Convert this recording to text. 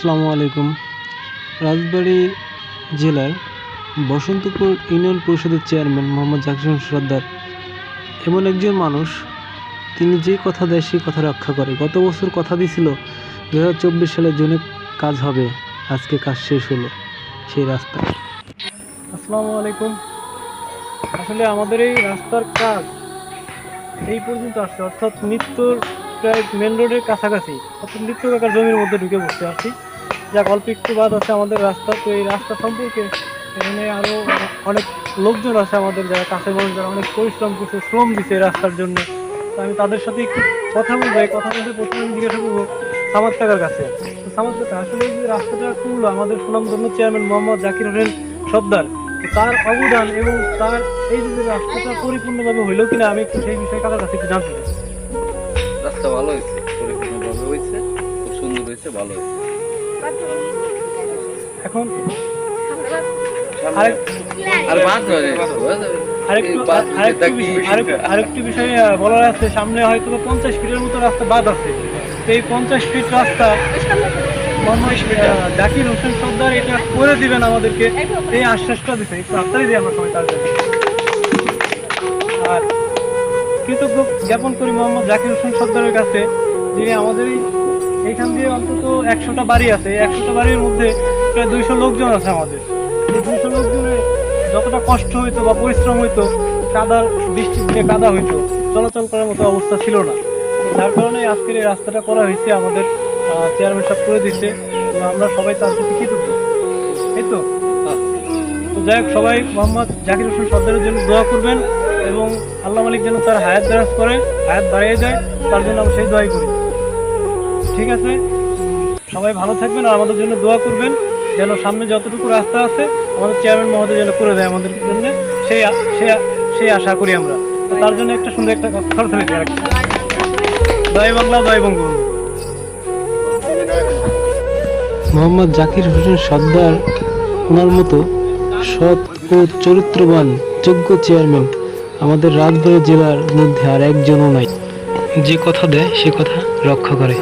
আসসালামু আলাইকুম। রাজবাড়ী জেলার বসন্তপুর ইউনিয়ন পরিষদের চেয়ারম্যান মোহাম্মদ জাকির হোসেন সর্দার। এমন একজন মানুষ, তিনি যে কথা দেয় সেই কথা রক্ষা করে। গত বছর কথা দিয়েছিল দু হাজার সালে জুনে কাজ হবে, আজকে কাজ শেষ হলো, সেই রাস্তা। আসসালামু আলাইকুম। আসলে আমাদের এই রাস্তার কাজ এই পর্যন্ত আসছে, অর্থাৎ মৃত্যুর প্রায় মেন রোডের কাছাকাছি, অর্থাৎ মৃত্যু কাকার জমির মধ্যে ঢুকে বসতে পারছি যাক অল্প একটু বাদ আছে আমাদের রাস্তা, তো এই রাস্তা সম্পর্কে এখানে আরও অনেক লোকজন আছে আমাদের যারা কাছে মানুষ, যারা অনেক পরিশ্রম করছে, শ্রম দিছে এই রাস্তার জন্য। আমি তাদের সাথে একটু কথা বলব, এই কথা বলতে প্রথমে জিজ্ঞাসা করব সামাদ কাকার কাছে। তো সামাদ কাকা, আসলে এই যে রাস্তাটা খুললো, আমাদের সুনামধন্য চেয়ারম্যান মোহাম্মদ জাকির হোসেন সর্দার, তার অবদান এবং তার এই যে রাস্তাটা পরিপূর্ণভাবে হইল কিনা, আমি একটু সেই বিষয়ে কাকার কাছে একটু জানতে চাই। রাস্তা ভালো হয়েছে, পরিপূর্ণভাবে হয়েছে। সুন্দর হয়েছে ভালো এখন আরেকটু বিষয়- বলার আছে সামনে হয়তো পঞ্চাশ ফিটের মতো রাস্তা বাদ আছে। তো এই পঞ্চাশ ফিট রাস্তা জাকির হোসেন সর্দার এটা করে দিবেন আমাদেরকে। এই আশ্বাসটা দিতে একটু আত্মাই দিই আমরা সবাই তার আর কৃতজ্ঞ জ্ঞাপন করি মোহাম্মদ জাকির হোসেন সর্দারের কাছে যিনি আমাদের এই এইখান দিয়ে অন্তত একশোটা বাড়ি আছে। একশোটা বাড়ির মধ্যে প্রায় দুইশো লোকজন আছে আমাদের। এই দুইশো লোকজনের যতটা কষ্ট হইতো বা পরিশ্রম হইতো, কাদার বৃষ্টি দিনে কাদা হইতো, চলাচল করার মতো অবস্থা ছিল না। যার কারণে আজকের এই রাস্তাটা করা হয়েছে, আমাদের চেয়ারম্যান সাহেব করে দিচ্ছে এবং আমরা সবাই তার প্রতি কৃতজ্ঞ। এই তো? তো যাই হোক, সবাই মোহাম্মদ জাকির হোসেন সর্দারের জন্য দোয়া করবেন এবং আল্লাহ মালিক যেন তার হায়াত দারাজ করে, হায়াত বাড়িয়ে যায় তার জন্য আমি সেই দোয়াই করি। ঠিক আছে? সবাই ভালো থাকবেন আর আমাদের জন্য দোয়া করবেন যেন সামনে যতটুকু রাস্তা আছে আমাদের চেয়ারম্যান মহোদয় যেন করে দেয় আমাদের জন্য। সেই সেই আশা করি আমরা। তার জন্য একটা সুন্দর একটা সরকারি জয় বাংলা জয় বঙ্গবন্ধু। মোহাম্মদ জাকির হোসেন সর্দার ওনার মতো সৎ ও চরিত্রবান যোগ্য চেয়ারম্যান আমাদের রাজবাড়ী জেলার মধ্যে আর একজনও নাই। যে কথা দেয় সে কথা রক্ষা করে।